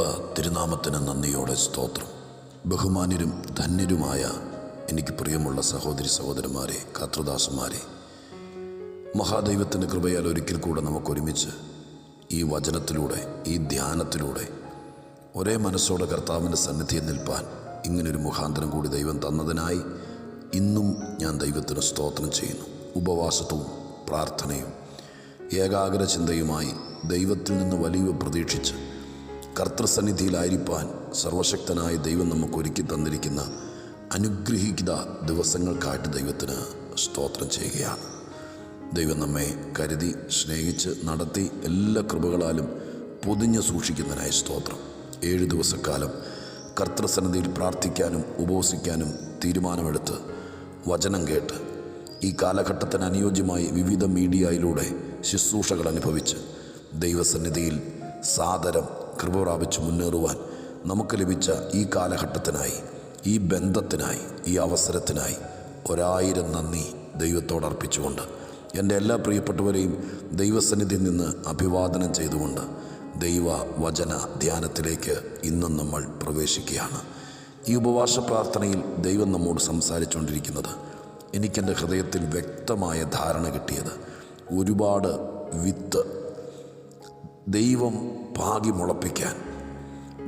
ദൈവ തിരുനാമത്തിന് നന്ദിയോടെ സ്തോത്രം. ബഹുമാന്യരും ധന്യരുമായ എനിക്ക് പ്രിയമുള്ള സഹോദരി സഹോദരന്മാരെ കർത്തൃദാസന്മാരെ മഹാദൈവത്തിന്റെ കൃപയാൽ ഒരിക്കൽ കൂടെ നമുക്കൊരുമിച്ച് ഈ വചനത്തിലൂടെ ഈ ധ്യാനത്തിലൂടെ ഒരേ മനസ്സോടെ കർത്താവിന്റെ സന്നിധിയിൽ നിൽപ്പാൻ ഇങ്ങനൊരു മുഖാന്തരം കൂടി ദൈവം തന്നതിനായി ഇന്നും ഞാൻ ദൈവത്തിന് സ്തോത്രം ചെയ്യുന്നു. ഉപവാസത്വവും പ്രാർത്ഥനയും ഏകാഗ്ര ചിന്തയുമായി ദൈവത്തിൽ നിന്ന് വലിയ പ്രതീക്ഷിച്ച് കർത്തൃസന്നിധിയിലായിരിക്കാൻ സർവശക്തനായ ദൈവം നമുക്ക് ഒരുക്കി തന്നിരിക്കുന്ന അനുഗ്രഹിക്കുന്ന ദിവസങ്ങൾക്കായിട്ട് ദൈവത്തിന് സ്തോത്രം ചെയ്യുകയാണ്. ദൈവം നമ്മെ കരുതി സ്നേഹിച്ച് നടത്തി എല്ലാ കൃപകളാലും പൊതിഞ്ഞ് സൂക്ഷിക്കുന്നതിനായി സ്തോത്രം. ഏഴ് ദിവസക്കാലം കർത്തൃസന്നിധിയിൽ പ്രാർത്ഥിക്കാനും ഉപവസിക്കാനും തീരുമാനമെടുത്ത് വചനം കേട്ട് ഈ കാലഘട്ടത്തിന് അനുയോജ്യമായി വിവിധ മീഡിയയിലൂടെ ശുശ്രൂഷകൾ അനുഭവിച്ച് ദൈവസന്നിധിയിൽ സാദരം കൃപ പ്രാപിച്ച് മുന്നേറുവാൻ നമുക്ക് ലഭിച്ച ഈ കാലഘട്ടത്തിനായി ഈ ബന്ധത്തിനായി ഈ അവസരത്തിനായി ഒരായിരം നന്ദി ദൈവത്തോട് അർപ്പിച്ചുകൊണ്ട് എന്റെ എല്ലാ പ്രിയപ്പെട്ടവരെയും ദൈവസന്നിധിയിൽ നിന്ന് അഭിവാദനം ചെയ്തുകൊണ്ട് ദൈവ വചന ധ്യാനത്തിലേക്ക് ഇന്നും നമ്മൾ പ്രവേശിക്കുകയാണ്. ഈ ഉപവാസ പ്രാർത്ഥനയിൽ ദൈവം നമ്മോട് സംസാരിച്ചുകൊണ്ടിരിക്കുന്നത് എനിക്കെന്റെ ഹൃദയത്തിൽ വ്യക്തമായ ധാരണ കിട്ടിയത് ഒരുപാട് വിത്ത് ദൈവം പാകി മുളപ്പിക്കാൻ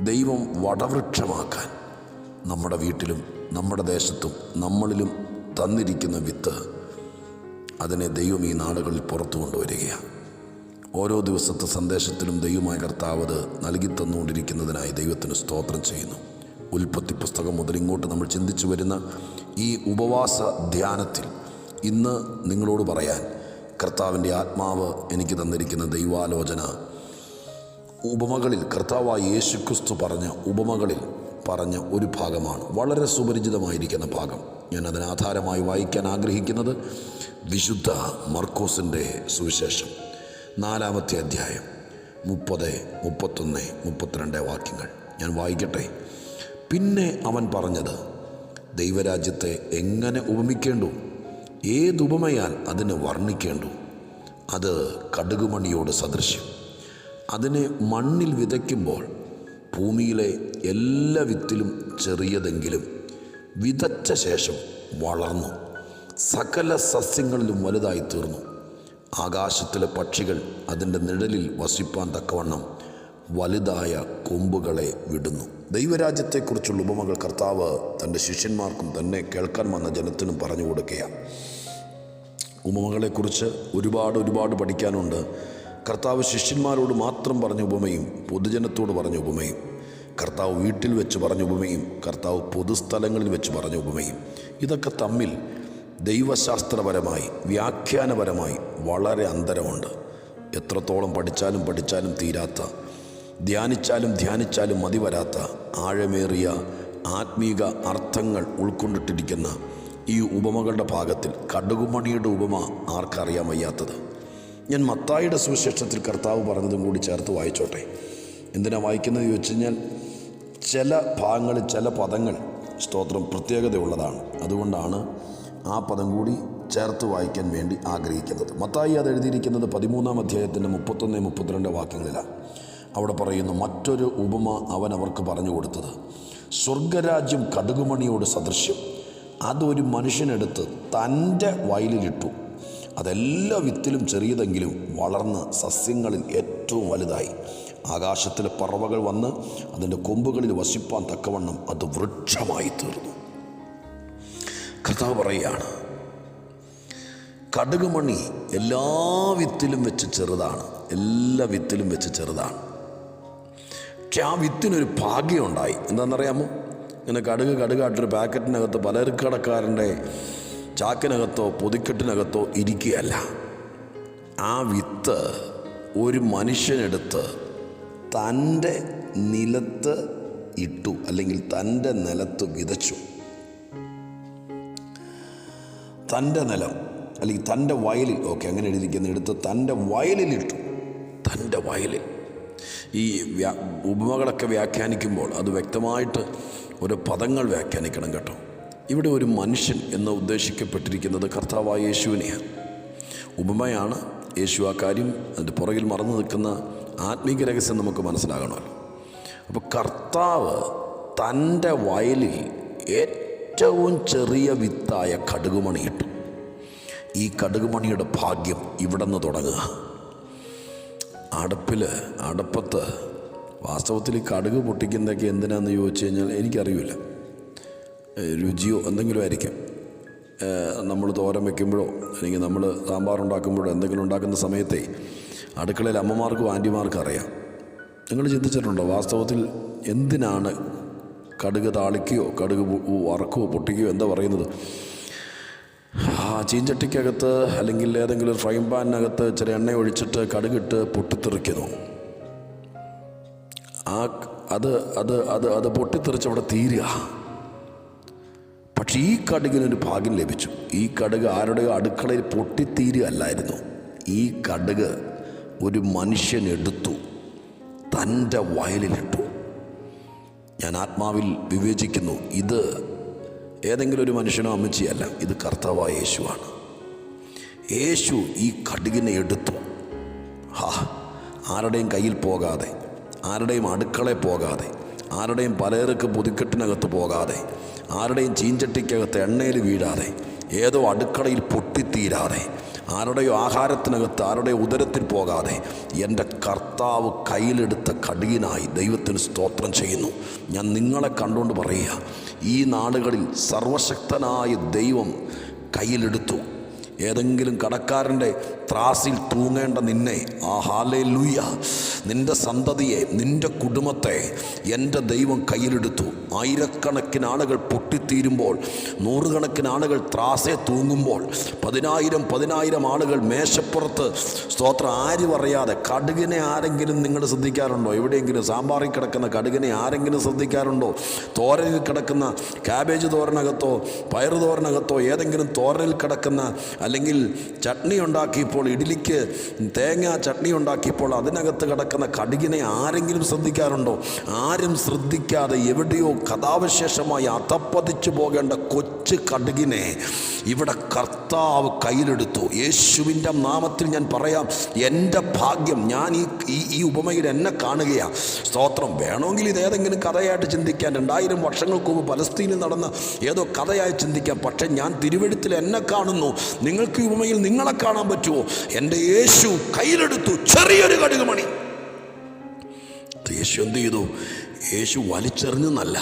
ദൈവം വടവൃക്ഷമാക്കാൻ നമ്മുടെ വീട്ടിലും നമ്മുടെ ദേശത്തും നമ്മളിലും തന്നിരിക്കുന്ന വിത്ത് അതിനെ ദൈവം ഈ നാടുകളിൽ പുറത്തു കൊണ്ടുവരികയാണ്. ഓരോ ദിവസത്തെ സന്ദേശത്തിലും ദൈവമായ കർത്താവ് അത് നൽകി തന്നുകൊണ്ടിരിക്കുന്നതിനായി ദൈവത്തിന് സ്തോത്രം ചെയ്യുന്നു. ഉൽപ്പത്തി പുസ്തകം മുതൽ ഇങ്ങോട്ട് നമ്മൾ ചിന്തിച്ചു വരുന്ന ഈ ഉപവാസ ധ്യാനത്തിൽ ഇന്ന് നിങ്ങളോട് പറയാൻ കർത്താവിന്റെ ആത്മാവ് എനിക്ക് തന്നിരിക്കുന്ന ദൈവാലോചന ഉപമകളിൽ കർത്താവായ യേശു ക്രിസ്തു പറഞ്ഞ ഉപമകളിൽ പറഞ്ഞ ഒരു ഭാഗമാണ്. വളരെ സുപരിചിതമായിരിക്കുന്ന ഭാഗം. ഞാൻ അതിനാധാരമായി വായിക്കാൻ ആഗ്രഹിക്കുന്നത് വിശുദ്ധ മർക്കോസിന്റെ സുവിശേഷം. നാലാമത്തെ അധ്യായം മുപ്പത് മുപ്പത്തൊന്ന് മുപ്പത്തിരണ്ട് വാക്യങ്ങൾ. ഞാൻ വായിക്കട്ടെ. പിന്നെ അവൻ പറഞ്ഞത് ദൈവരാജ്യത്തെ എങ്ങനെ ഉപമിക്കേണ്ടു? ഏതുപമയാൽ അതിനെ വർണിക്കേണ്ടു? അത് കടുകുമണിയോട് സദൃശ്യം. അതിനെ മണ്ണിൽ വിതയ്ക്കുമ്പോൾ ഭൂമിയിലെ എല്ലാ വിത്തിലും ചെറിയതെങ്കിലും വിതച്ച ശേഷം വളർന്നു. സകല സസ്യങ്ങളിലും വലുതായി തീർന്നു ആകാശത്തിലെ പക്ഷികൾ അതിന്റെ നിഴലിൽ വസിപ്പാൻ തക്കവണ്ണം വലുതായ കൊമ്പുകളെ വിടുന്നു. ദൈവരാജ്യത്തെക്കുറിച്ചുള്ള ഉപമകൾ കർത്താവ് തന്റെ ശിഷ്യന്മാർക്കും തന്നെ കേൾക്കാൻ വന്ന ജനത്തിനും പറഞ്ഞു കൊടുക്കുകയാണ്. ഉപമകളെക്കുറിച്ച് ഒരുപാട് ഒരുപാട് പഠിക്കാനുണ്ട്. കർത്താവ് ശിഷ്യന്മാരോട് മാത്രം പറഞ്ഞ ഉപമയും പൊതുജനത്തോട് പറഞ്ഞ ഉപമയും കർത്താവ് വീട്ടിൽ വെച്ച് പറഞ്ഞ ഉപമയും കർത്താവ് പൊതുസ്ഥലങ്ങളിൽ വെച്ച് പറഞ്ഞ ഉപമയും ഇതൊക്കെ തമ്മിൽ ദൈവശാസ്ത്രപരമായി വ്യാഖ്യാനപരമായി വളരെ അന്തരമുണ്ട്. എത്രത്തോളം പഠിച്ചാലും പഠിച്ചാലും തീരാത്ത ധ്യാനിച്ചാലും ധ്യാനിച്ചാലും മതി വരാത്ത ആഴമേറിയ ആത്മീക അർത്ഥങ്ങൾ ഉൾക്കൊണ്ടിട്ടിരിക്കുന്ന ഈ ഉപമകളുടെ ഭാഗത്തിൽ കടുകുമണിയുടെ ഉപമ ആർക്കറിയാൻ വയ്യാത്തത്? ഞാൻ മത്തായിയുടെ സുവിശേഷത്തിൽ കർത്താവ് പറഞ്ഞതും കൂടി ചേർത്ത് വായിച്ചോട്ടെ. എന്തിനാ വായിക്കുന്നത് ചോദിച്ചു കഴിഞ്ഞാൽ ചില ഭാഗങ്ങൾ ചില പദങ്ങൾ സ്തോത്രം പ്രത്യേകതയുള്ളതാണ്. അതുകൊണ്ടാണ് ആ പദം കൂടി ചേർത്ത് വായിക്കാൻ വേണ്ടി ആഗ്രഹിക്കുന്നത്. മത്തായി അത് എഴുതിയിരിക്കുന്നത് പതിമൂന്നാം അധ്യായത്തിന്റെ മുപ്പത്തൊന്ന് മുപ്പത്തിരണ്ട് വാക്യങ്ങളിലാണ്. അവിടെ പറയുന്നു മറ്റൊരു ഉപമ അവൻ അവർക്ക് പറഞ്ഞു കൊടുത്തത് സ്വർഗരാജ്യം കടുകുമണിയോട് സദൃശ്യം. അതൊരു മനുഷ്യനെടുത്ത് തന്റെ വയലിലിട്ടു. അതെല്ലാ വിത്തിലും ചെറിയതെങ്കിലും വളർന്ന് സസ്യങ്ങളിൽ ഏറ്റവും വലുതായി. ആകാശത്തിലെ പറവകൾ വന്ന് അതിന്റെ കൊമ്പുകളിൽ വസിപ്പാൻ തക്കവണ്ണം അത് വൃക്ഷമായി തീർന്നു. കഥ പറയുകയാണ് കടുകുമണി എല്ലാ വിത്തിലും വെച്ച് ചെറുതാണ് എല്ലാ വിത്തിലും വെച്ച് ചെറുതാണ്. പക്ഷെ ആ വിത്തിനൊരു ഭാഗ്യമുണ്ടായി. എന്താണെന്നറിയാമോ? ഇങ്ങനെ കടുക് കടുകായിട്ടൊരു പാക്കറ്റിനകത്ത് പലചരക്കടക്കാരന്റെ ചാക്കിനകത്തോ പൊതിക്കെട്ടിനകത്തോ ഇരിക്കുകയല്ല. ആ വിത്ത് ഒരു മനുഷ്യനെടുത്ത് തന്റെ നിലത്ത് ഇട്ടു അല്ലെങ്കിൽ തന്റെ നിലത്ത് വിതച്ചു. തന്റെ നിലം അല്ലെങ്കിൽ തന്റെ വയലിൽ ഓക്കെ അങ്ങനെ എഴുതിയിരിക്കുന്ന എടുത്ത് തന്റെ വയലിലിട്ടു തന്റെ വയലിൽ. ഈ വ്യാ ഉപമകളൊക്കെ വ്യാഖ്യാനിക്കുമ്പോൾ അത് വ്യക്തമായിട്ട് ഒരു പദങ്ങൾ വ്യാഖ്യാനിക്കണം കേട്ടോ. ഇവിടെ ഒരു മനുഷ്യൻ എന്ന് ഉദ്ദേശിക്കപ്പെട്ടിരിക്കുന്നത് കർത്താവായ യേശുവിനെയാണ് ഉപമയാണ് യേശു ആ കാര്യം അതിന്റെ പുറകിൽ മറന്നു നിൽക്കുന്ന ആത്മീക രഹസ്യം നമുക്ക് മനസ്സിലാകണമല്ലോ. അപ്പോൾ കർത്താവ് തന്റെ വയലിൽ ഏറ്റവും ചെറിയ വിത്തായ കടുകുമണിയിട്ടു. ഈ കടുകുമണിയുടെ ഭാഗ്യം ഇവിടെ നിന്ന് തുടങ്ങുക. അടുപ്പിൽ അടുപ്പത്ത് വാസ്തവത്തിൽ ഈ കടുക് പൊട്ടിക്കുന്നതൊക്കെ എന്തിനാണെന്ന് ചോദിച്ചു കഴിഞ്ഞാൽ എനിക്കറിയില്ല. രുചിയോ എന്തെങ്കിലും ആയിരിക്കാം. നമ്മൾ തോരൻ വെക്കുമ്പോഴോ അല്ലെങ്കിൽ നമ്മൾ സാമ്പാർ ഉണ്ടാക്കുമ്പോഴോ എന്തെങ്കിലും ഉണ്ടാക്കുന്ന സമയത്തെ അടുക്കളയിൽ അമ്മമാർക്കും ആന്റിമാർക്കും അറിയാം. നിങ്ങൾ ചിന്തിച്ചിട്ടുണ്ടോ വാസ്തവത്തിൽ എന്തിനാണ് കടുക് താളിക്കുകയോ കടുക് വറക്കുകയോ പൊട്ടിക്കുകയോ എന്താ പറയുന്നത്? ആ ചീഞ്ചട്ടിക്കകത്ത് അല്ലെങ്കിൽ ഏതെങ്കിലും ഫ്രൈ പാനിനകത്ത് ചില എണ്ണ ഒഴിച്ചിട്ട് കടുകിട്ട് പൊട്ടിത്തെറിക്കുന്നു. ആ അത് അത് അത് അത് പൊട്ടിത്തെറിച്ച് അവിടെ തീരുക. പക്ഷെ ഈ കടുകിനൊരു ഭാഗ്യം ലഭിച്ചു. ഈ കടുക് ആരുടെ അടുക്കളയിൽ പൊട്ടിത്തീരുകയല്ലായിരുന്നു. ഈ കടുക് ഒരു മനുഷ്യൻ എടുത്തു. തന്റെ വയലിലിട്ടു. ഞാൻ ആത്മാവിൽ വിവേചിക്കുന്നു ഇത് ഏതെങ്കിലും ഒരു മനുഷ്യനോ അമ്മച്ചിയല്ല ഇത് കർത്താവായ യേശുവാണ്. യേശു ഈ കടുകിനെ എടുത്തു. ഹാ ആരുടെയും കയ്യിൽ പോകാതെ ആരുടെയും അടുക്കളയിൽ പോകാതെ ആരുടെയും പലചരക്ക് പുതുക്കെട്ടിനകത്ത് പോകാതെ ആരുടെയും ചീഞ്ചട്ടിക്കകത്ത് എണ്ണയിൽ വീഴാതെ ഏതോ അടുക്കളയിൽ പൊട്ടിത്തീരാതെ ആരുടെയോ ആഹാരത്തിനകത്ത് ആരുടെയോ ഉദരത്തിൽ പോകാതെ എന്റെ കർത്താവ് കയ്യിലെടുത്ത കടിയനായി ദൈവത്തിന് സ്തോത്രം ചെയ്യുന്നു. ഞാൻ നിങ്ങളെ കണ്ടുകൊണ്ട് പറയുക ഈ നാടുകളിൽ സർവശക്തനായ ദൈവം കയ്യിലെടുത്തു. ഏതെങ്കിലും കടക്കാരന്റെ ത്രാസിൽ തൂങ്ങേണ്ട നിന്നെ. ആ ഹാലേ ലൂയ നിന്റെ സന്തതിയെ നിന്റെ കുടുംബത്തെ എന്റെ ദൈവം കയ്യിലെടുത്തു. ആയിരക്കണക്കിന് ആളുകൾ പൊട്ടിത്തീരുമ്പോൾ നൂറുകണക്കിന് ആളുകൾ ത്രാസെ തൂങ്ങുമ്പോൾ പതിനായിരം പതിനായിരം ആളുകൾ മേശപ്പുറത്ത്. സ്തോത്രം. ആരും പറയാതെ കടുകിനെ ആരെങ്കിലും നിങ്ങൾ ശ്രദ്ധിക്കാറുണ്ടോ? എവിടെയെങ്കിലും സാമ്പാറിൽ കിടക്കുന്ന കടുകിനെ ആരെങ്കിലും ശ്രദ്ധിക്കാറുണ്ടോ? തോരനിൽ കിടക്കുന്ന ക്യാബേജ് തോരനകത്തോ പയർ തോരനകത്തോ ഏതെങ്കിലും തോരനിൽ കിടക്കുന്ന അല്ലെങ്കിൽ ചട്നി ഉണ്ടാക്കിയപ്പോൾ ഇഡ്ഡലിക്ക് തേങ്ങ ചട്നി ഉണ്ടാക്കിയപ്പോൾ അതിനകത്ത് കിടക്കുന്ന കടുകിനെ ആരെങ്കിലും ശ്രദ്ധിക്കാറുണ്ടോ? ആരും ശ്രദ്ധിക്കാതെ എവിടെയോ കഥാവശേഷമായി അതപ്പതിച്ചു പോകേണ്ട കൊച്ചു കടുകിനെ ഇവിടെ കർത്താവ് കയ്യിലെടുത്തു. യേശുവിന്റെ നാമത്തിൽ ഞാൻ പറയാം എന്റെ ഭാഗ്യം. ഞാൻ ഈ ഈ- ഉപമയിൽ എന്നെ കാണുകയാണ് സ്തോത്രം. വേണമെങ്കിൽ ഇത് ഏതെങ്കിലും കഥയായിട്ട് ചിന്തിക്കാൻ രണ്ടായിരം വർഷങ്ങൾക്ക് മുമ്പ് പലസ്തീനിൽ നടന്ന ഏതോ കഥയായി ചിന്തിക്കാം. പക്ഷേ ഞാൻ തിരുവഴുത്തിൽ എന്നെ കാണുന്നു. നിങ്ങൾക്ക് ഈ ഉപമയിൽ നിങ്ങളെ കാണാൻ പറ്റുമോ? എന്റെ യേശു കയ്യിലെടുത്തു ചെറിയൊരു കടുകുമണി. യേശു എന്ത് ചെയ്തു? യേശു വലിച്ചെറിഞ്ഞെന്നല്ല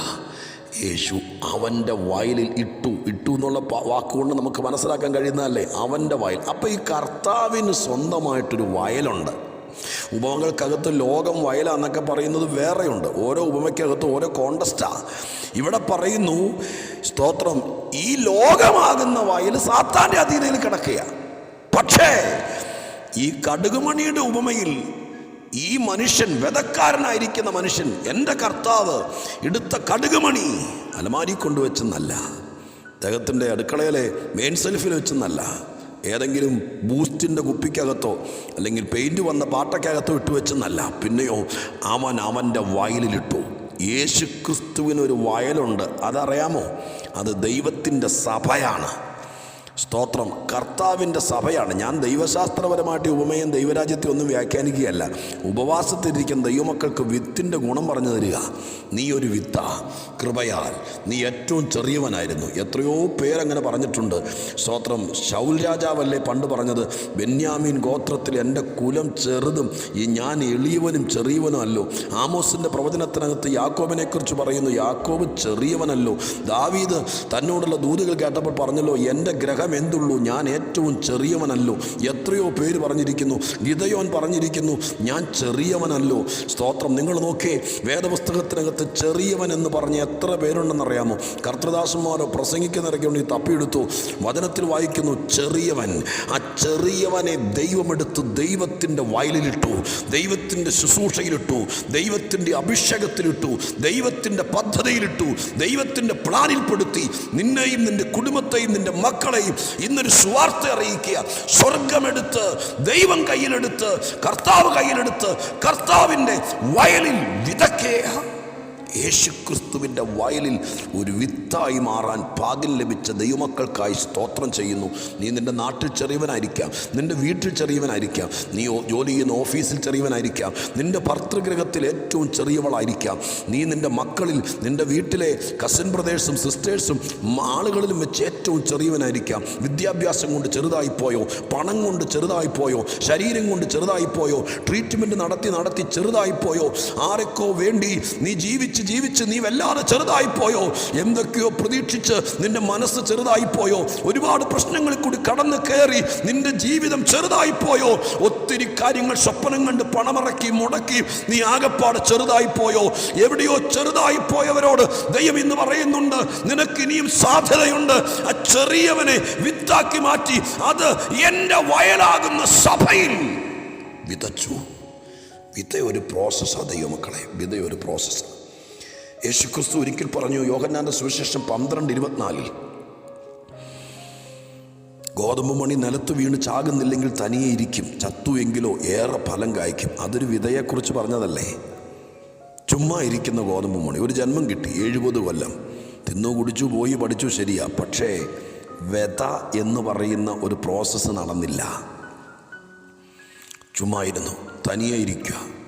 യേശു അവന്റെ വയലിൽ ഇട്ടു. ഇട്ടു എന്നുള്ള വാക്കുകൊണ്ട് നമുക്ക് മനസ്സിലാക്കാൻ കഴിയുന്നതല്ലേ? അവന്റെ വായിൽ. അപ്പോൾ ഈ കർത്താവിന് സ്വന്തമായിട്ടൊരു വയലുണ്ട്. ഉപമകൾക്കകത്ത് ലോകം വയലാന്നൊക്കെ പറയുന്നത് വേറെയുണ്ട്. ഓരോ ഉപമയ്ക്കകത്ത് ഓരോ കോണ്ടസ്റ്റാണ് ഇവിടെ പറയുന്നു സ്തോത്രം ഈ ലോകമാകുന്ന വയൽ സാത്താന്റെ അധീനയിൽ കിടക്കുക പക്ഷേ ഈ കടുകുമണിയുടെ ഉപമയിൽ ഈ മനുഷ്യൻ വെതക്കാരനായിരിക്കുന്ന മനുഷ്യൻ എന്റെ കർത്താവ് എടുത്ത കടുകുമണി അലമാരി കൊണ്ടുവച്ചെന്നല്ല. അദ്ദേഹത്തിന്റെ അടുക്കളയിലെ മെയിൻ സെൽഫിൽ വെച്ചെന്നല്ല. ഏതെങ്കിലും ബൂസ്റ്റിന്റെ കുപ്പിക്കകത്തോ അല്ലെങ്കിൽ പെയിന്റ് വന്ന പാട്ടക്കകത്തോ ഇട്ട് വെച്ചെന്നല്ല. പിന്നെയോ അവൻ അവന്റെ വയലിലിട്ടു. യേശു ക്രിസ്തുവിനൊരു വയലുണ്ട്. അതറിയാമോ? അത് ദൈവത്തിന്റെ സഭയാണ്. സ്തോത്രം. കർത്താവിന്റെ സഭയാണ്. ഞാൻ ദൈവശാസ്ത്രപരമായിട്ട് ഉപമയും ദൈവരാജ്യത്തെ ഒന്നും വ്യാഖ്യാനിക്കുകയല്ല. ഉപവാസത്തിരിക്കുന്ന ദൈവമക്കൾക്ക് വിത്തിന്റെ ഗുണം പറഞ്ഞു തരിക. നീ ഒരു വിത്ത. കൃപയാൽ നീ ഏറ്റവും ചെറിയവനായിരുന്നു. എത്രയോ പേരങ്ങനെ പറഞ്ഞിട്ടുണ്ട്. സ്തോത്രം. ശൗൽ രാജാവല്ലേ പണ്ട് പറഞ്ഞത്? ബെന്യാമീൻ ഗോത്രത്തിൽ എന്റെ കുലം ചെറുതും ഈ ഞാൻ എളിയവനും ചെറിയവനും അല്ലോ ആമോസിന്റെ പ്രവചനത്തിനകത്ത് യാക്കോബിനെക്കുറിച്ച് പറയുന്നു യാക്കോബ് ചെറിയവനല്ലോ. ദാവീദ് തന്നോടുള്ള ദൂതുകൾ കേട്ടപ്പോൾ പറഞ്ഞല്ലോ എന്റെ ഗ്രഹം എന്തുള്ളൂ? ഞാൻ ഏറ്റവും ചെറിയവനല്ലോ. എത്രയോ പേര് പറഞ്ഞിരിക്കുന്നു. ഗിതയോൻ പറഞ്ഞിരിക്കുന്നു ഞാൻ ചെറിയവനല്ലോ. സ്തോത്രം. നിങ്ങൾ നോക്കേ വേദപുസ്തകത്തിനകത്ത് ചെറിയവൻ എന്ന് പറഞ്ഞ് എത്ര പേരുണ്ടെന്നറിയാമോ? കർത്തദാസന്മാരോ പ്രസംഗിക്കുന്നിടയ്ക്ക് വേണ്ടി തപ്പിയെടുത്തു. വചനത്തിൽ വായിക്കുന്നു ചെറിയവൻ. ആ ചെറിയവനെ ദൈവമെടുത്ത് ദൈവത്തിന്റെ വയലിലിട്ടു. ദൈവത്തിന്റെ ശുശ്രൂഷയിലിട്ടു. ദൈവത്തിന്റെ അഭിഷേകത്തിലിട്ടു. ദൈവത്തിന്റെ പദ്ധതിയിലിട്ടു. ദൈവത്തിന്റെ പ്ലാനിൽപ്പെടുത്തി. നിന്നെയും നിന്റെ കുടുംബത്തെയും നിന്റെ മക്കളെയും ഇന്നൊരു സുവാർത്ത അറിയിക്കുക. സ്വർഗമെടുത്ത് ദൈവം കയ്യിലെടുത്ത് കർത്താവ് കയ്യിലെടുത്ത് കർത്താവിന്റെ വയലിൽ വിതക്കുക യേശുക്രിസ്തുവിന്റെ വയലിൽ ഒരു വിത്തായി മാറാൻ ഭാഗ്യം ലഭിച്ച ദൈവമക്കൾക്കായി സ്തോത്രം ചെയ്യുന്നു. നീ നിന്റെ നാട്ടിൽ ചെറിയവനായിരിക്കാം. നിന്റെ വീട്ടിൽ ചെറിയവനായിരിക്കാം. നീ ജോലി ചെയ്യുന്ന ഓഫീസിൽ ചെറിയവനായിരിക്കാം. നിന്റെ ഭർത്തൃഗ്രഹത്തിൽ ഏറ്റവും ചെറിയവളായിരിക്കാം. നീ നിന്റെ മക്കളിൽ നിന്റെ വീട്ടിലെ കസിൻ ബ്രദേഴ്സും സിസ്റ്റേഴ്സും ആളുകളിലും വെച്ച് ഏറ്റവും ചെറിയവനായിരിക്കാം. വിദ്യാഭ്യാസം കൊണ്ട് ചെറുതായിപ്പോയോ പണം കൊണ്ട് ചെറുതായിപ്പോയോ ശരീരം കൊണ്ട് ചെറുതായിപ്പോയോ ട്രീറ്റ്മെന്റ് നടത്തി നടത്തി ചെറുതായിപ്പോയോ ആരൊക്കെ വേണ്ടി നീ ജീവിച്ച് ജീവിച്ച് നീ വല്ലാതെ ചെറുതായിപ്പോയോ? എന്തൊക്കെയോ പ്രതീക്ഷിച്ച് നിന്റെ മനസ്സ് ചെറുതായിപ്പോയോ? ഒരുപാട് പ്രശ്നങ്ങളിൽ കൂടി കടന്നു കയറി നിന്റെ ജീവിതം ചെറുതായിപ്പോയോ? ഒത്തിരി കാര്യങ്ങൾ സ്വപ്നം കണ്ട് പണമിറക്കി മുടക്കി നീ ആകപ്പാട് ചെറുതായിപ്പോയോ? എവിടെയോ ചെറുതായിപ്പോയവരോട് ദൈവം ഇന്ന് പറയുന്നുണ്ട് നിനക്ക് ഇനിയും സാധ്യതയുണ്ട്. ആ ചെറിയവനെ വിത്താക്കി മാറ്റി അത് എന്റെ വയലാകുന്ന സഭയിൽ വിതച്ചു. വിത ഒരു പ്രോസസ്സാണ് ദൈവമക്കളെ വിത ഒരു പ്രോസസ്സാണ് യേശുക്രിസ്തു ഒരിക്കൽ പറഞ്ഞു യോഹന്നാന്റെ സുവിശേഷം പന്ത്രണ്ട് ഇരുപത്തിനാലിൽ ഗോതമ്പ് മണി നിലത്ത് വീണ് ചാകുന്നില്ലെങ്കിൽ തനിയെ ഇരിക്കും ചത്തു എങ്കിലോ ഏറെ ഫലം കായ്ക്കും. അതൊരു വിധയെക്കുറിച്ച് പറഞ്ഞതല്ലേ? ചുമ്മാ ഇരിക്കുന്ന ഗോതമ്പ് മണി ഒരു ജന്മം കിട്ടി എഴുപത് കൊല്ലം. തിന്നു കുടിച്ചു പോയി പഠിച്ചു ശരിയാ. പക്ഷേ വെത എന്ന് പറയുന്ന ഒരു പ്രോസസ്സ് നടന്നില്ല. ചുമ്മാ ഇരുന്നു തനിയെ ഇരിക്കുക.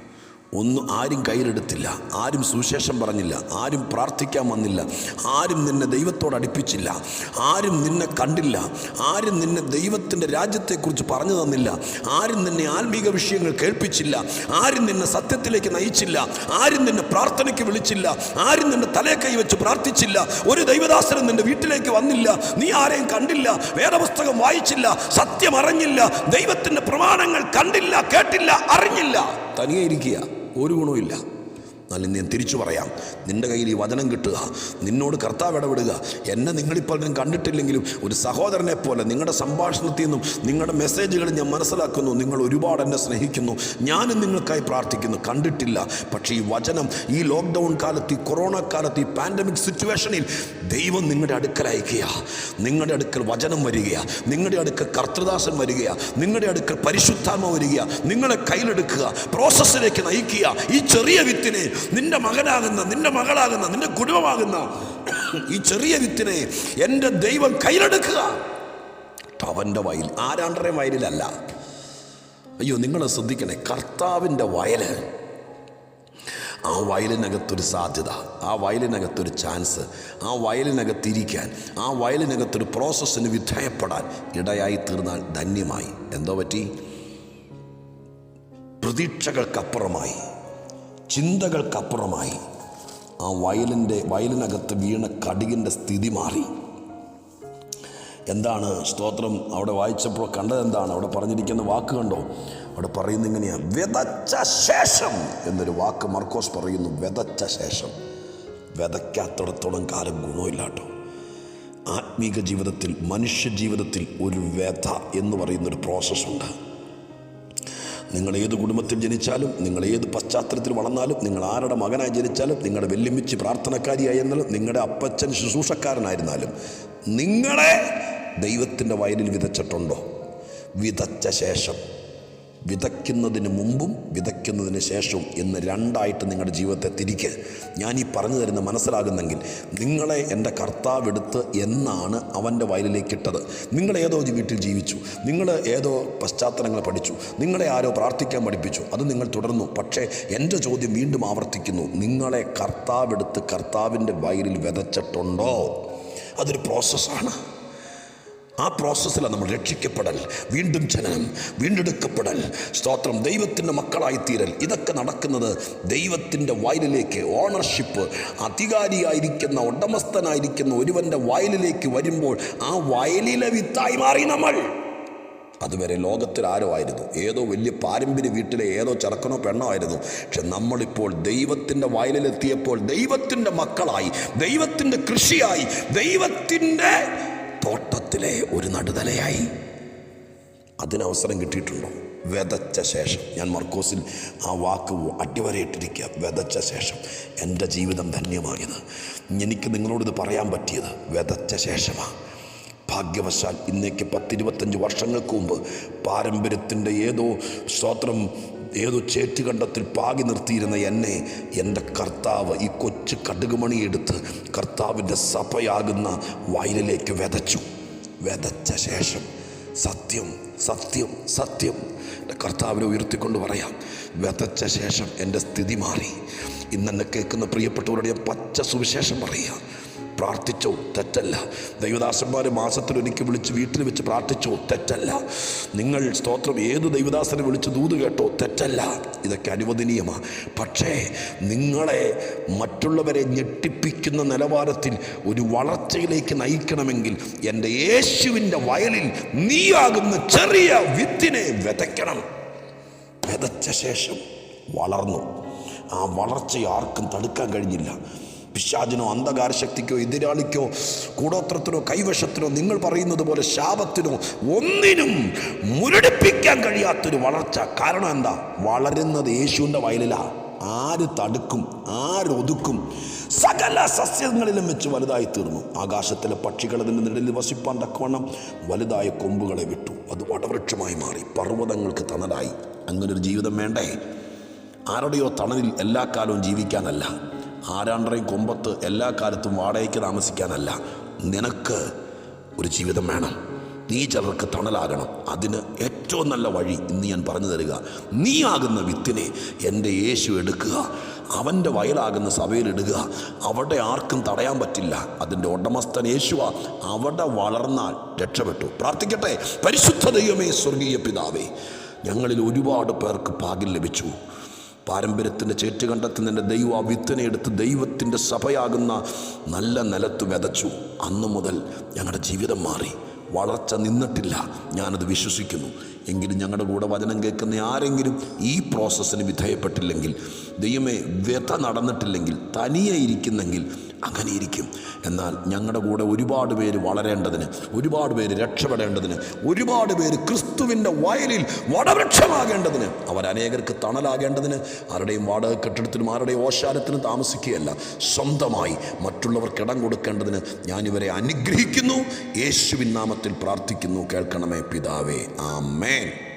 ഒന്നും ആരും കയ്യിലെടുത്തില്ല ആരും സുവിശേഷം പറഞ്ഞില്ല ആരും പ്രാർത്ഥിക്കാൻ വന്നില്ല ആരും നിന്നെ ദൈവത്തോട് അടുപ്പിച്ചില്ല ആരും നിന്നെ കണ്ടില്ല ആരും നിന്നെ ദൈവത്തിന്റെ രാജ്യത്തെക്കുറിച്ച് പറഞ്ഞു തന്നില്ല ആരും നിന്നെ ആത്മീക വിഷയങ്ങൾ കേൾപ്പിച്ചില്ല ആരും നിന്നെ സത്യത്തിലേക്ക് നയിച്ചില്ല ആരും നിന്നെ പ്രാർത്ഥനയ്ക്ക് വിളിച്ചില്ല ആരും നിന്നെ തലേ കൈ വെച്ച് പ്രാർത്ഥിച്ചില്ല ഒരു ദൈവദാസനും നിന്റെ വീട്ടിലേക്ക് വന്നില്ല നീ ആരെയും കണ്ടില്ല വേദപുസ്തകം വായിച്ചില്ല സത്യം അറിഞ്ഞില്ല ദൈവത്തിന്റെ പ്രമാണങ്ങൾ കണ്ടില്ല കേട്ടില്ല അറിഞ്ഞില്ല. തനിയെ ഇരിക്കുക. ഒരു ഗുണവുമില്ല. എന്നാൽ ഞാൻ തിരിച്ചു പറയാം. നിന്റെ കയ്യിൽ ഈ വചനം കിട്ടുക. നിന്നോട് കർത്താവ് ഇടപെടുക. എന്നെ നിങ്ങളിപ്പോൾ കണ്ടിട്ടില്ലെങ്കിലും ഒരു സഹോദരനെ പോലെ നിങ്ങളുടെ സംഭാഷണത്തിൽ നിന്നും നിങ്ങളുടെ മെസ്സേജുകൾ ഞാൻ മനസ്സിലാക്കുന്നു. നിങ്ങൾ ഒരുപാട് എന്നെ സ്നേഹിക്കുന്നു. ഞാനും നിങ്ങൾക്കായി പ്രാർത്ഥിക്കുന്നു. കണ്ടിട്ടില്ല. പക്ഷേ ഈ വചനം ഈ ലോക്ക്ഡൗൺ കാലത്ത് ഈ കൊറോണ കാലത്ത് ഈ പാൻഡമിക് സിറ്റുവേഷനിൽ ദൈവം നിങ്ങളുടെ അടുക്കൽ അയക്കുക നിങ്ങളുടെ അടുക്കൽ വചനം വരികയാ. നിങ്ങളുടെ അടുക്കൽ കർത്തൃദാസൻ വരികയാ. നിങ്ങളുടെ അടുക്കൽ പരിശുദ്ധാത്മ വരിക നിങ്ങളെ കയ്യിലെടുക്കുക. പ്രോസസ്സിലേക്ക് നയിക്കുക. ഈ ചെറിയ വിത്തിനെ നിന്റെ മകനാകുന്ന നിന്റെ മകളാകുന്ന നിന്റെ കുടുംബമാകുന്ന ഈ ചെറിയ വിത്തിനെ എന്റെ ദൈവം കയ്യിലെടുക്കുക. അവന്റെ വയൽ ആരാണ്ടരെ വയലിലല്ല. അയ്യോ നിങ്ങൾ ശ്രദ്ധിക്കണേ കർത്താവിന്റെ വയൽ. ആ വയലിനകത്തൊരു സാധ്യത ആ വയലിനകത്തൊരു ചാൻസ് ആ വയലിനകത്തിരിക്കാൻ ആ വയലിനകത്തൊരു പ്രോസസ്സിന് വിധേയപ്പെടാൻ ഇടയായി തീർന്നാൽ ധന്യമായി. എന്തോ പറ്റി? പ്രതീക്ഷകൾക്കപ്പുറമായി. ചിന്തകൾക്കപ്പുറമായി ആ വയലിന്റെ വയലിനകത്ത് വീണ കടുകിന്റെ സ്ഥിതി മാറി. എന്താണ് സ്തോത്രം? അവിടെ വായിച്ചപ്പോൾ കണ്ടത് എന്താണ്? അവിടെ പറഞ്ഞിരിക്കുന്ന വാക്ക് കണ്ടോ? അവിടെ പറയുന്നത് ഇങ്ങനെയാണ് വിതച്ച ശേഷം എന്നൊരു വാക്ക് മർക്കോസ് പറയുന്നു വിതച്ച ശേഷം വിതയ്ക്കാത്തിടത്തോളം കാലം ഗുണമില്ലാട്ടോ. ആത്മീക ജീവിതത്തിൽ മനുഷ്യ ജീവിതത്തിൽ ഒരു വ്യഥ എന്ന് പറയുന്നൊരു പ്രോസസ്സുണ്ട് നിങ്ങൾ ഏത് കുടുംബത്തിൽ ജനിച്ചാലും നിങ്ങൾ ഏത് പശ്ചാത്തലത്തിൽ വളർന്നാലും നിങ്ങൾ ആരുടെ മകനായി ജനിച്ചാലും നിങ്ങളുടെ വെല്ലുമിച്ച് പ്രാർത്ഥനക്കാരിയായിരുന്നാലും നിങ്ങളുടെ അപ്പച്ചൻ ശുശ്രൂഷക്കാരനായിരുന്നാലും നിങ്ങളെ ദൈവത്തിന്റെ വയലിൽ വിതച്ചിട്ടുണ്ടോ? വിതച്ച ശേഷം. വിതയ്ക്കുന്നതിന് മുമ്പും വിതയ്ക്കുന്നതിന് ശേഷവും എന്ന് രണ്ടായിട്ട് നിങ്ങളുടെ ജീവിതത്തെ തിരിക്ക്. ഞാൻ ഈ പറഞ്ഞു തരുന്ന മനസ്സിലാകുന്നെങ്കിൽ നിങ്ങളെ എന്റെ കർത്താവ് എടുത്ത് എന്നാണ് അവന്റെ വയലിലേക്ക് ഇട്ടത് നിങ്ങൾ ഏതോ വീട്ടിൽ ജീവിച്ചു. നിങ്ങൾ ഏതോ പശ്ചാത്തലങ്ങൾ പഠിച്ചു. നിങ്ങളെ ആരോ പ്രാർത്ഥിക്കാൻ പഠിപ്പിച്ചു. അത് നിങ്ങൾ തുടർന്നു. പക്ഷേ എന്റെ ചോദ്യം വീണ്ടും ആവർത്തിക്കുന്നു. നിങ്ങളെ കർത്താവ് എടുത്ത് കർത്താവിന്റെ വയലിൽ വിതച്ചിട്ടുണ്ടോ? അതൊരു പ്രോസസ്സാണ് ആ പ്രോസസ്സിലാണ് നമ്മൾ രക്ഷിക്കപ്പെടൽ വീണ്ടും ജനനം വീണ്ടെടുക്കപ്പെടൽ. സ്തോത്രം ദൈവത്തിന്റെ മക്കളായിത്തീരൽ. ഇതൊക്കെ നടക്കുന്നത് ദൈവത്തിന്റെ വയലിലേക്ക് ഓണർഷിപ്പ് അധികാരിയായിരിക്കുന്ന ഉടമസ്ഥനായിരിക്കുന്ന ഒരുവന്റെ വയലിലേക്ക് വരുമ്പോൾ ആ വയലിലെ വിത്തായി മാറി നമ്മൾ. അതുവരെ ലോകത്തിൽ ആരോ ആയിരുന്നു. ഏതോ വലിയ പാരമ്പര്യ വീട്ടിലെ ഏതോ ചെറുക്കനോ പെണ്ണോ ആയിരുന്നു. പക്ഷെ നമ്മളിപ്പോൾ ദൈവത്തിന്റെ വയലിലെത്തിയപ്പോൾ ദൈവത്തിന്റെ മക്കളായി ദൈവത്തിന്റെ കൃഷിയായി ദൈവത്തിന്റെ തോട്ടത്തിലെ ഒരു നടുതലയായി. അതിനവസരം കിട്ടിയിട്ടുണ്ടോ? വിതച്ച ശേഷം. ഞാൻ മർക്കോസിൽ ആ വാക്ക് അടിവരയിട്ടിരിക്കുക. വിതച്ച ശേഷം. എന്റെ ജീവിതം ധന്യമായത്. എനിക്ക് നിങ്ങളോടിത് പറയാൻ പറ്റിയത് വിതച്ച ശേഷമാണ് ഭാഗ്യവശാൽ ഇന്നേക്ക് പത്തിരുപത്തഞ്ച് വർഷങ്ങൾക്ക് മുമ്പ് പാരമ്പര്യത്തിന്റെ ഏതോ സ്തോത്രം ഏതോ ചേറ്റുകണ്ടത്തിൽ പാകി നിർത്തിയിരുന്ന എന്നെ എന്റെ കർത്താവ് ഈ കൊച്ചു കടുകുമണിയെടുത്ത് കർത്താവിന്റെ സഭയാകുന്ന വയലിലേക്ക് വെതച്ചു. വെതച്ച ശേഷം സത്യം സത്യം സത്യം എന്റെ കർത്താവിനെ ഉയർത്തിക്കൊണ്ട് പറയാം. വെതച്ച ശേഷം എന്റെ സ്ഥിതി മാറി. ഇന്നെന്നെ കേൾക്കുന്ന പ്രിയപ്പെട്ടവരുടെ പച്ച സുവിശേഷം പറയുക. പ്രാർത്ഥിച്ചോ? തെറ്റല്ല. ദൈവദാസന്മാരെ മാസത്തിൽ എനിക്ക് വിളിച്ച് വീട്ടിൽ വെച്ച് പ്രാർത്ഥിച്ചോ? തെറ്റല്ല. നിങ്ങൾ സ്തോത്രം ഏത് ദൈവദാസനെ വിളിച്ച് ദൂത് കേട്ടോ? തെറ്റല്ല. ഇതൊക്കെ അനുവദനീയമാണ് പക്ഷേ നിങ്ങളെ മറ്റുള്ളവരെ ഞെട്ടിപ്പിക്കുന്ന നിലവാരത്തിൽ ഒരു വളർച്ചയിലേക്ക് നയിക്കണമെങ്കിൽ എന്റെ യേശുവിന്റെ വയലിൽ നീയാകുന്ന ചെറിയ വിത്തിനെ വിതയ്ക്കണം. വിതച്ച ശേഷം വളർന്നു. ആ വളർച്ച ആർക്കും തടുക്കാൻ കഴിഞ്ഞില്ല. പിശാചിനോ അന്ധകാര ശക്തിക്കോ എതിരാളിക്കോ കൂടോത്രത്തിനോ കൈവശത്തിനോ നിങ്ങൾ പറയുന്നത് പോലെ ശാപത്തിനോ ഒന്നിനും മുരടിപ്പിക്കാൻ കഴിയാത്തൊരു വളർച്ച. കാരണം എന്താ? വളരുന്നത് യേശുവിന്റെ വയലിലാ. ആര് തടുക്കും ആരൊതുക്കും സകല സസ്യങ്ങളിലും വെച്ച് വലുതായി തീർന്നു. ആകാശത്തിലെ പക്ഷികൾ അതിന്റെ നിഴലിൽ വസിപ്പാൻ തക്കവണ്ണം വലുതായ കൊമ്പുകളെ വിട്ടു. അത് വടവൃക്ഷമായി മാറി പർവതങ്ങൾക്ക് തണലായി. അങ്ങനൊരു ജീവിതം വേണ്ടേ? ആരുടെയോ തണലിൽ എല്ലാ കാലവും ജീവിക്കാനല്ല. ആരാണ്ടരെയും കൊമ്പത്ത് എല്ലാ കാലത്തും വാടകയ്ക്ക് താമസിക്കാനല്ല. നിനക്ക് ഒരു ജീവിതം വേണം. നീ ചിലർക്ക് തണലാകണം. അതിന് ഏറ്റവും നല്ല വഴി ഇന്ന് ഞാൻ പറഞ്ഞു തരിക. നീ ആകുന്ന വിത്തിനെ എന്റെ യേശു എടുക്കുക. അവന്റെ വയലാകുന്ന സഭയിലിടുക അവിടെ ആർക്കും തടയാൻ പറ്റില്ല. അതിന്റെ ഉടമസ്ഥൻ യേശുവ അവിടെ വളർന്നാൽ രക്ഷപ്പെട്ടു. പ്രാർത്ഥിക്കട്ടെ. പരിശുദ്ധ ദൈവമേ സ്വർഗീയ പിതാവേ ഞങ്ങളിൽ ഒരുപാട് പേർക്ക് പാകിൽ ലഭിച്ചു. പാരമ്പര്യത്തിന്റെ ചേറ്റ് നിന്റെ ദൈവ ആ വിത്തിനെ ദൈവത്തിന്റെ സഭയാകുന്ന നല്ല നിലത്ത് വിതച്ചു. അന്നു മുതൽ ഞങ്ങളുടെ ജീവിതം മാറി. വളർച്ച നിന്നിട്ടില്ല. ഞാനത് വിശ്വസിക്കുന്നു. എങ്കിലും ഞങ്ങളുടെ കൂടെ വചനം കേൾക്കുന്ന ആരെങ്കിലും ഈ പ്രോസസ്സിന് വിധേയപ്പെട്ടില്ലെങ്കിൽ ദൈവമേ വ്യഥ നടന്നിട്ടില്ലെങ്കിൽ തനിയെ ഇരിക്കുന്നെങ്കിൽ അങ്ങനെ ഇരിക്കും എന്നാൽ ഞങ്ങളുടെ കൂടെ ഒരുപാട് പേര് വളരേണ്ടതിന് ഒരുപാട് പേര് രക്ഷപ്പെടേണ്ടതിന് ഒരുപാട് പേര് ക്രിസ്തുവിന്റെ വയലിൽ വടവൃക്ഷമാകേണ്ടതിന് അവരനേകർക്ക് തണലാകേണ്ടതിന് ആരുടെയും വാടക കെട്ടിടത്തിനും ആരുടെയും ഓശാരത്തിനും താമസിക്കുകയല്ല സ്വന്തമായി മറ്റുള്ളവർക്ക് ഇടം കൊടുക്കേണ്ടതിന് ഞാനിവരെ അനുഗ്രഹിക്കുന്നു. യേശുവിൻ നാമത്തിൽ പ്രാർത്ഥിക്കുന്നു. കേൾക്കണമേ പിതാവേ. ആമേൻ.